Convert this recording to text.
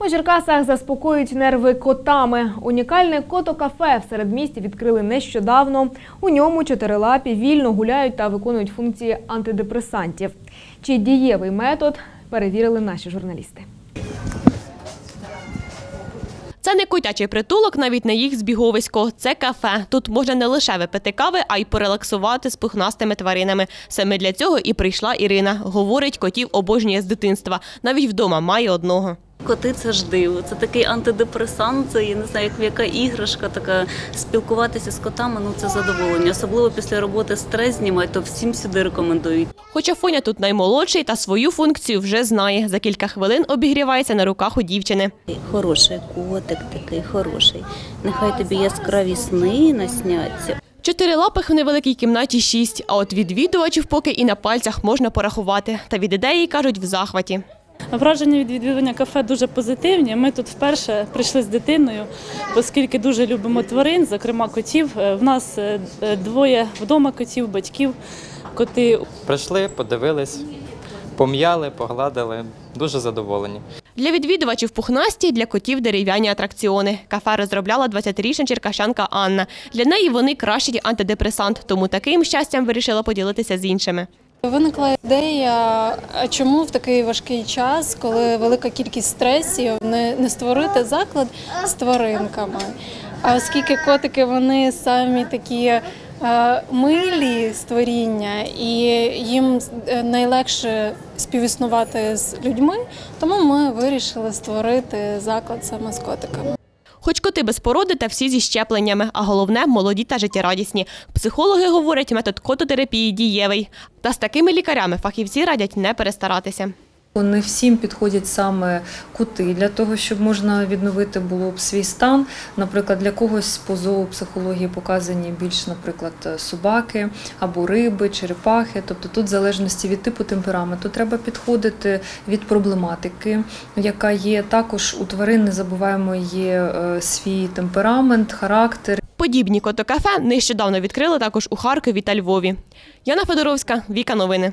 У Черкасах заспокоюють нерви котами. Унікальне кото-кафе в середмісті відкрили нещодавно. У ньому чотирилапі вільно гуляють та виконують функції антидепресантів. Чи дієвий метод перевірили наші журналісти. Це не котячий притулок, навіть не їх збіговисько. Це кафе. Тут можна не лише випити кави, а й порелаксувати з пухнастими тваринами. Саме для цього і прийшла Ірина. Говорить, котів обожнює з дитинства. Навіть вдома має одного. Коти це ж диво. Це такий антидепресант, це я не знаю, як яка іграшка, така спілкуватися з котами. Ну це задоволення. Особливо після роботи стрес знімати, то всім сюди рекомендують. Хоча Фоня тут наймолодший та свою функцію вже знає. За кілька хвилин обігрівається на руках у дівчини. Хороший котик, такий хороший. Нехай тобі яскраві сни насняться. Чотирилапих в невеликій кімнаті шість, а от відвідувачів поки і на пальцях можна порахувати. Та від ідеї кажуть в захваті. Враження від відвідування кафе дуже позитивні. Ми тут вперше прийшли з дитиною, оскільки дуже любимо тварин, зокрема котів. Е, В нас е, е, двоє вдома котів, батьків. Коти Прийшли, подивились, пом'яли, погладили. Дуже задоволені. Для відвідувачів пухнасті, для котів дерев'яні атракціони. Кафе розробляла 20-річна черкащанка Анна. Для неї вони кращий антидепресант, тому таким щастям вирішила поділитися з іншими. Виникла ідея, чому в такий важкий час, коли велика кількість стресів, не, не створити заклад з тваринками. А оскільки котики вони самі такі е, милі створіння, і їм е, найлегше співіснувати з людьми, тому ми вирішили створити заклад саме з котиками. Хоч коти без породи та всі зі щепленнями, а головне молоді та життєрадісні. Психологи говорять, метод кототерапії дієвий. Та з такими лікарями фахівці радять не перестаратися. Не всім підходять саме кути для того, щоб можна відновити було б свій стан. Наприклад, для когось по зоопсихології показані більш, наприклад, собаки або риби, черепахи. Тобто тут, в залежності від типу темпераменту, треба підходити від проблематики, яка є. Також у тварин не забуваємо є е, свій темперамент, характер. Подібні котокафе нещодавно відкрили також у Харкові та Львові. Яна Федоровська, Віка Новини.